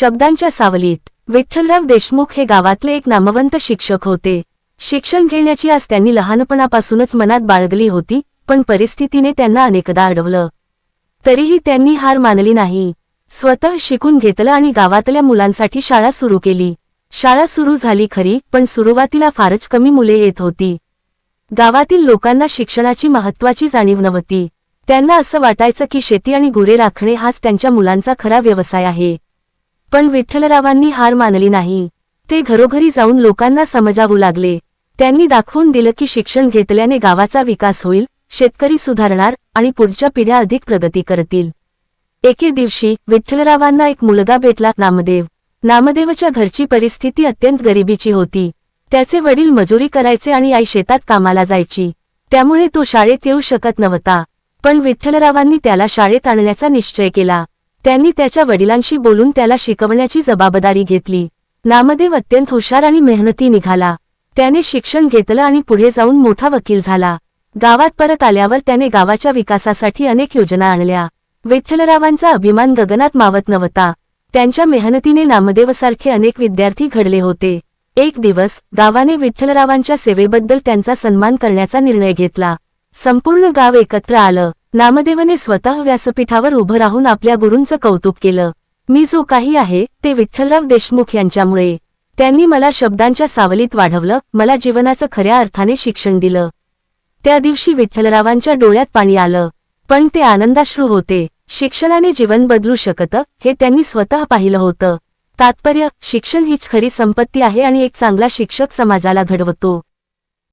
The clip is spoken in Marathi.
शब्दांच्या सावलीत विठ्ठलराव देशमुख हे गावातले एक नामवंत शिक्षक होते. शिक्षण घेण्याची आज त्यांनी लहानपणापासूनच मनात बाळगली होती पण परिस्थितीने त्यांना अनेकदा अडवलं. तरीही त्यांनी हार मानली नाही. स्वतः शिकून घेतलं आणि गावातल्या मुलांसाठी शाळा सुरू केली. शाळा सुरू झाली खरी पण सुरुवातीला फारच कमी मुले येत होती. गावातील लोकांना शिक्षणाची महत्वाची जाणीव नव्हती. त्यांना असं वाटायचं की शेती आणि गुरे राखणे हाच त्यांच्या मुलांचा खरा व्यवसाय आहे. पण विठ्ठलरावांनी हार मानली नाही. ते घरोघरी जाऊन लोकांना समजावू लागले. त्यांनी दाखवून दिलं की शिक्षण घेतल्याने गावाचा विकास होईल शेतकरी सुधारणार आणि पुढच्या पिढ्या अधिक प्रगती करतील. एके दिवशी विठ्ठलरावांना एक मुलगा भेटला नामदेव. नामदेवच्या घरची परिस्थिती अत्यंत गरिबीची होती. त्याचे वडील मजुरी करायचे आणि आई शेतात कामाला जायची. त्यामुळे तो शाळेत येऊ शकत नव्हता. पण विठ्ठलरावांनी त्याला शाळेत आणण्याचा निश्चय केला. त्यांनी त्याच्या वडिलांशी बोलून त्याला शिकवण्याची जबाबदारी घेतली. नामदेव अत्यंत हुशार आणि मेहनती निघाला. त्याने शिक्षण घेतलं आणि पुढे जाऊन मोठा वकील झाला. गावात परत आल्यावर त्याने गावाच्या विकासासाठी अनेक योजना आणल्या. विठ्ठलरावांचा अभिमान गगनात मावत नव्हता. त्यांच्या मेहनतीने नामदेवसारखे अनेक विद्यार्थी घडले होते. एक दिवस गावाने विठ्ठलरावांच्या सेवेबद्दल त्यांचा सन्मान करण्याचा निर्णय घेतला. संपूर्ण गाव एकत्र आलं. नामदेवने स्वतः व्यासपीठावर उभं राहून आपल्या गुरूंचं कौतुक केलं. मी जो काही आहे ते विठ्ठलराव देशमुख यांच्यामुळे. त्यांनी मला शब्दांच्या सावलीत वाढवलं मला जीवनाचं खऱ्या अर्थाने शिक्षण दिलं. त्या दिवशी विठ्ठलरावांच्या डोळ्यात पाणी आलं. पण ते आनंदाश्रू होते. शिक्षणाने जीवन बदलू शकतं हे त्यांनी स्वतः पाहिलं होतं. तात्पर्य शिक्षण हीच खरी संपत्ती आहे आणि एक चांगला शिक्षक समाजाला घडवतो.